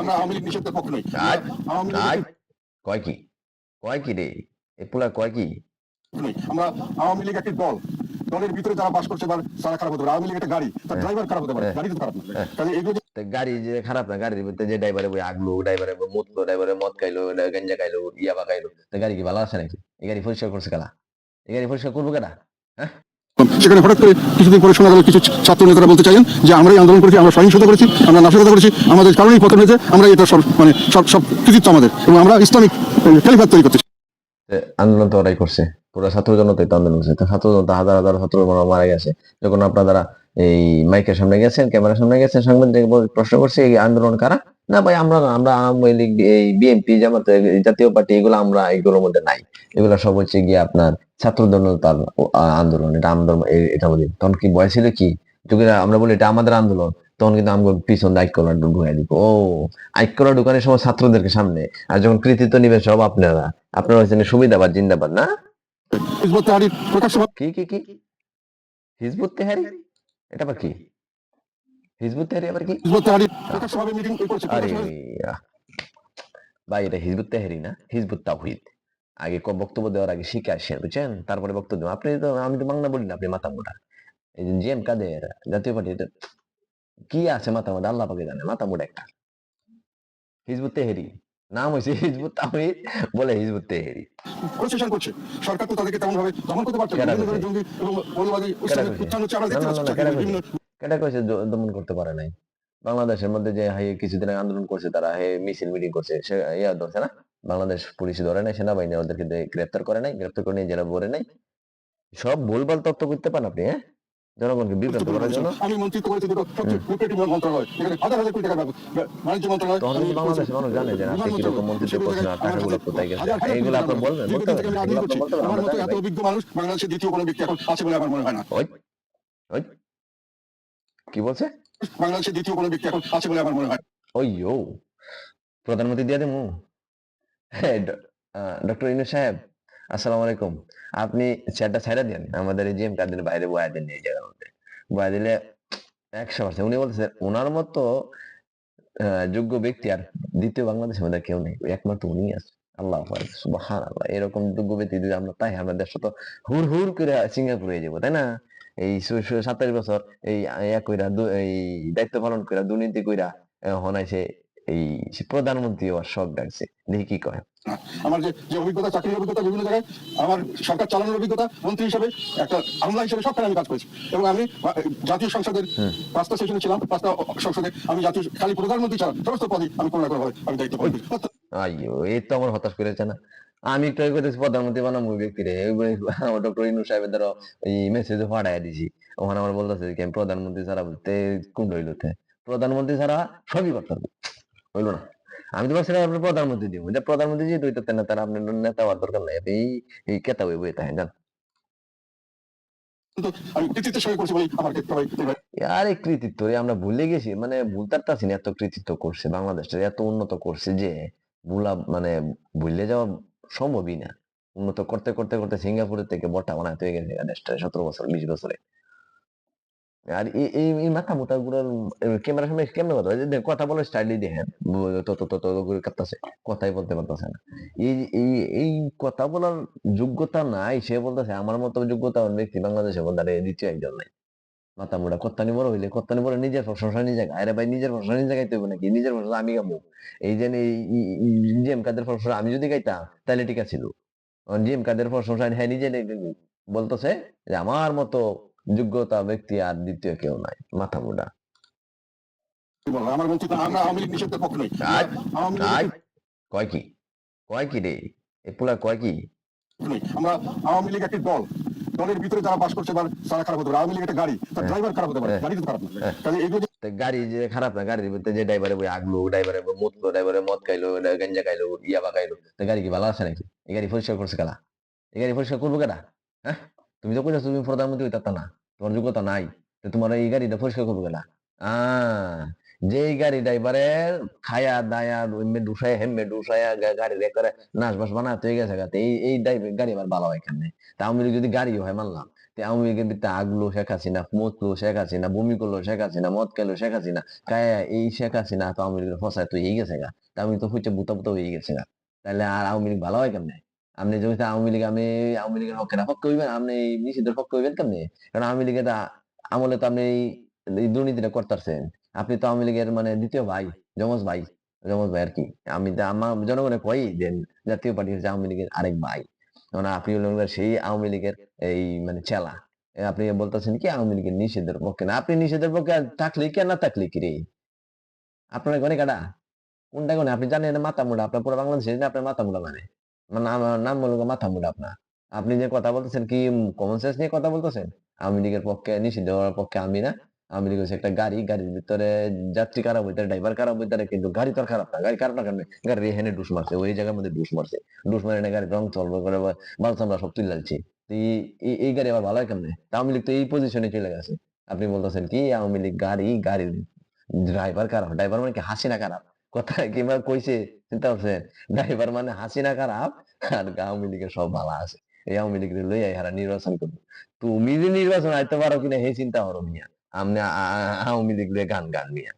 আমরা আওয়ামী লীগ নিষেধের পক্ষে নই। আজ আওয়ামী লীগ আজ কয় কি? কয় কি রে? এ পোলা কয় কি? আমরা আওয়ামী লীগ একটি দল। দলের ভিতরে যারা বাস করছে তারা খারাপ হতে পারে। আওয়ামী লীগ একটা গাড়ি। তার ড্রাইভার খারাপ হতে পারে। হ্যাঁ। গাড়ি তো খারাপ না। হ্যাঁ। তাহলে এগুলো গাড়ি যে খারাপ না গাড়ির ভিতরে যে ড্রাইভারে বই আগলো ড্রাইভারে মুতলো ড্রাইভারে মদ খাইলো গাঞ্জা খাইলো ইয়াবা খাইলো গাড়ি কি ভালো আছে নাকি? এই গাড়ি পরিষ্কার করছে কালা? এই গাড়ি পরিষ্কার করব কেনা সেখানে হঠাৎ করে কিছুদিন পরে শোনা গেল কিছু ছাত্র নেতারা বলতে চাইলেন যে আমরাই আন্দোলন করেছি, আমরা সহিংসতা করেছি, আমরা নাশকতা করেছি, আমাদের কারণেই পতন হয়েছে, আমরা এটা সব মানে সব সব কৃতিত্ব আমাদের এবং আমরা ইসলামিক খেলিফাত তৈরি করতে তে আন্দোলন তো ওরাই করছে। পুরো ছাত্র জনতাই তো আন্দোলন করছে। ছাত্র জনতা, হাজার হাজার ছাত্র মারা গেছে। যখন আপনারা এই মাইকের সামনে গেছেন, ক্যামেরার সামনে গেছেন সাংবাদিক প্রশ্ন করছে, এই আন্দোলন কারা? না ভাই আমরা না, আমরা আওয়ামী লীগ এই বিএনপি জামাত জাতীয় পার্টি এগুলো আমরা এগুলোর মধ্যে নাই। এগুলো সব হচ্ছে গিয়ে আপনার ছাত্র জনতার আন্দোলন এটা আন্দোলন এটা বলি। তখন কি বয়স ছিল কি? আমরা বলি এটা আমাদের আন্দোলন। তখন কিন্তু আমাকে পিছন দিয়ে আইকলা ঢুকাই দিব। ও আইকলা ঢুকানোর সময় ছাত্রদেরকে সামনে। আর যখন কৃতিত্ব নিবেন সব আপনারা আপনারা হচ্ছেন সুবিধাবাদ জিন্দাবাদ না? কি কি কি? হিজবুত তেহারি? এটা আবার কি? হিজবুত তেহারি আবার কি? হিজবুত তাহরির প্রকাশ্যভাবে মিটিং করেছে আরে ভাই এটা হিজবুত তেহারি না হিজবুত তাওহিদ। আগে বক্তব্য দেওয়ার আগে শিখে আসেন বুঝছেন? তারপরে বক্তব্য আপনি তো আমি তো বাংলা বলি না আপনি মাথা মোটা এই যে জিএম কাদের জাতীয় পার্টি এটা কি আছে মাথা মোটা আল্লাহ পাকে জানে মাথা মোটা একটা। হিজবুত তেহারি নাম হয়েছে হিজবুত তাওহিদ বলে হিজবুত তেহারি। করছে। সরকার তো তাদেরকে তেমন ভাবে দমন করতে পারছে না। কেডা বিভিন্ন করছে? ধরনের জঙ্গি এবং মৌলবাদী উত্থান হচ্ছে। আমরা দেখতে পাচ্ছি কেটা কইছে দমন করতে পারে নাই। বাংলাদেশের মধ্যে যে হাই কিছুদিন আন্দোলন করছে তারা হে মিছিল মিটিং করছে সে ইয়া ধরছে না? বাংলাদেশ পুলিশ ধরে নাই সেনাবাহিনী ওদেরকে গ্রেপ্তার করে নাই গ্রেপ্তার করে নিয়ে জেলা ভরে নাই। সব ভুলভাল তথ্য করতে পারেন আপনি হ্যাঁ? জনগণকে বিভ্রান্ত করার জন্য। আমি করেছি মন্ত্রণালয় এখানে হাজার হাজার কোটি টাকা বাণিজ্য মন্ত্রণালয় তখন বাংলাদেশের মানুষ জানে যে আপনি কীরকম মন্ত্রিত্ব করছেন আর টাকাগুলো কোথায় গেছে? এইগুলো আপনি বলবেন আমার মতো এত অভিজ্ঞ মানুষ বাংলাদেশের দ্বিতীয় কোনো ব্যক্তি এখন আছে বলে আমার মনে হয় না। ওই ওই। কি বলছে? বাংলাদেশের দ্বিতীয় কোনো ব্যক্তি এখন আছে বলে আমার মনে হয়। না। ওই ও প্রধানমন্ত্রী দিয়ে দেবো হ্যাঁ ডক্টর ইনু সাহেব আসসালামু আলাইকুম। আপনি চেয়ারটা ছাইড়া দেন আমাদের এই জিএম কাদের বাইরে বয়া দেন এই জায়গার মধ্যে। বয়া দিলে একশো পার্সেন্ট উনি বলতেছে ওনার মতো যোগ্য ব্যক্তি আর দ্বিতীয় বাংলাদেশের মধ্যে কেউ নেই। একমাত্র উনি আছে। আল্লাহ সুবাহান আল্লাহ এরকম যোগ্য ব্যক্তি যদি আমরা তাই আমরা দেশ তো হুর হুর করে সিঙ্গাপুর হয়ে যাব তাই না? এই সাতাশ বছর এই কইরা এই দায়িত্ব পালন কইরা দুর্নীতি কইরা হনাইছে এই প্রধানমন্ত্রী হওয়ার শখ ডাকছে দেখি কি কয়। আমার যে অভিজ্ঞতা চাকরির অভিজ্ঞতা বিভিন্ন জায়গায় আমার সরকার চালানোর অভিজ্ঞতা মন্ত্রী হিসেবে একটা আমলা হিসেবে সবখানে আমি কাজ করেছি। এবং আমি জাতীয় সংসদের। পাঁচটা সেশনে ছিলাম পাঁচটা সংসদে আমি জাতীয় খালি প্রধানমন্ত্রী ছাড়া সমস্ত পদে আমি কোনো না কোনো আমি দায়িত্ব করেছি আইয়ো এই তো আমার হতাশ করেছে না। আমি ট্রাই করতেছি প্রধানমন্ত্রী বানাবো ওই ব্যক্তি রে আমার ডক্টর ইনু সাহেবের দ্বারা এই মেসেজে পাঠাই দিছি। ওখানে আমার বলতেছে কি আমি প্রধানমন্ত্রী ছাড়া বলতে কোন হইল প্রধানমন্ত্রী ছাড়া সবই করতে পারব হইল না। আমি তো ভাবছিলাম আপনি প্রধানমন্ত্রী দিব। যে প্রধানমন্ত্রী যেহেতু হইতে না তারা আপনার নেতা হওয়ার দরকার নাই। আপনি এই এই কেতা বই বই তাই জান। হয়। আরে কৃতিত্ব রে আমরা ভুলে গেছি। মানে ভুলতার পারছি না এত কৃতিত্ব করছে বাংলাদেশটা এত উন্নত করছে যে ভুলা মানে ভুলে যাওয়া সম্ভবই না। উন্নত করতে করতে করতে সিঙ্গাপুরের থেকে বটা বানাতে হয়ে গেছে দেশটা সতেরো বছর, বিশ বছরে। আর এই মাথা মোটা গুলোর ক্যামেরার সামনে কেমন কথা? কথা বলার স্টাইলই দেখেন। তত তত করে কাঁপতাছে। কথাই বলতে পারতেছে না। এই এই কথা বলার যোগ্যতা নাই, সে বলতেছে, আমার মতো যোগ্যতা ব্যক্তি বাংলাদেশে বলতে দ্বিতীয় একজন নাই। মাথা মোটা কত্তানি বড় হইলে কত্তানি বড় নিজের প্রশংসা নিজে। আরে ভাই নিজের প্রশংসা নিজে গাইতে হবে নাকি? নিজের প্রশংসা আমি গাবো। এই যে জিএম কাদের প্রশংসা আমি যদি গাইতাম তাহলে ঠিক আছিল। জিএম কাদের প্রশংসা হ্যাঁ নিজে বলতেছে যে আমার মতো যোগ্যতা ব্যক্তি আর দ্বিতীয় কেউ নাই মাথা মোটা বলব, আমার মন্ত্রিত্ব আমরা আওয়ামী লীগ নিষেধের পক্ষে নই। আজ আওয়ামী আজ লীগ কয় কি? কয় কি রে? এ পোলা কয় কি? আমরা আওয়ামী লীগ একটি দল। দলের ভিতরে যারা বাস করছে তারা খারাপ হতে পারে। আওয়ামী লীগ একটা গাড়ি তার হ্যাঁ। ড্রাইভার খারাপ হতে পারে। হ্যাঁ। গাড়ি তো খারাপ না। হ্যাঁ। তাহলে এগুলো যে তা গাড়ি যে খারাপ না গাড়ির ভিতরে যে ড্রাইভারে বই আগলো ড্রাইভারে মুতলো ড্রাইভারে মদ খাইলো গাঞ্জা খাইলো ইয়াবা খাইলো তা গাড়ি কি ভালো আছে নাকি? এই গাড়ি পরিষ্কার করছে কালা এই গাড়ি পরিষ্কার করব কেনা হ্যাঁ? তুমি তো কইছো তুমি প্রধানমন্ত্রী হইতা না তোমার যোগ্যতা নাই তো তোমার এই গাড়িটা পরিষ্কার করব কেনা আহ। যে গাড়ি ড্রাইভারের খায়া দায়া ডুসায় হেমে ডুসায়া গাড়ি রে করে নাচ বাস বানাতে হয়ে গেছে গা। তো এই এই ড্রাইভার গাড়ি আবার ভালো হয় এখানে তা আমি যদি গাড়ি হয় মানলাম, তে আওয়ামী লীগের ভিতরে আগলো শেখ হাসিনা মতলো শেখ হাসিনা, বমি করল শেখ হাসিনা, মদ খেলো শেখ হাসিনা, কায়া এই শেখ হাসিনা তো আওয়ামী লীগের ফসায় তো এই গেছে গা। তা আমি তো হইতে বুতা বুতা হয়ে গেছে গা। তাহলে আর আওয়ামী লীগ ভালো হয় কেমনে? আপনি যদি আওয়ামী লীগ আমি আওয়ামী লীগের হকের পক্ষে হইবেন, আপনি এই নিষিদ্ধের পক্ষে হইবেন কেমনে? কারণ আওয়ামী লীগের আমলে তো আপনি এই দুর্নীতিটা করতেছেন আপনি তো আওয়ামী লীগের মানে দ্বিতীয় ভাই, যমজ ভাই যমজ ভাই আর কি। আমি তো আমার জনগণে কই দেন জাতীয় পার্টি হচ্ছে আওয়ামী লীগের আরেক ভাই। কারণ আপনি সেই আওয়ামী লীগের এই মানে চেলা। আপনি বলতেছেন কি আওয়ামী লীগের নিষেধের পক্ষে না? আপনি নিষেধের পক্ষে থাকলে কি না থাকলে কি রে? আপনার গনে কাটা? কোনটা গনে আপনি জানেন মাথা মুড়া, আপনার পুরো বাংলাদেশে আপনার মাথা মুড়া মানে। আমার নাম বলব মাথা মুড়া আপনার। আপনি যে কথা বলতেছেন কি কমন সেন্স নিয়ে কথা বলতেছেন? আওয়ামী লীগের পক্ষে, নিষিদ্ধ হওয়ার পক্ষে আমি না। আওয়ামী লীগ একটা গাড়ি, গাড়ির ভিতরে যাত্রী খারাপ হইতে ড্রাইভার খারাপ হইতে কিন্তু গাড়ি তো খারাপ না। গাড়ি খারাপ না কেন গাড়ি এখানে ডুস মারছে, ওই জায়গার মধ্যে ডুস মারছে। ডুস মারে না গাড়ি রং চলবে করে বাল চামড়া সব তুলে লাগছে এই- গাড়ি আবার ভালো কেমনে? আওয়ামী লীগ তো এই পজিশনে চলে গেছে। আপনি বলতেছেন কি, আওয়ামী লীগ গাড়ি, গাড়ির ড্রাইভার খারাপ ড্রাইভার মানে কি হাসিনা খারাপ? কথা কিংবা কইছে, চিন্তা করছেন? ড্রাইভার মানে হাসিনা খারাপ, আর আওয়ামী লীগের সব ভালো আছে। এই আওয়ামী লীগ লই হারা নির্বাচন করব। তুমি যে নির্বাচন আইতে পারো কিনা হে চিন্তা করো মিয়া। আমনে আ- আ- আওয়ামী লীগ লইয়া গান গান মিয়া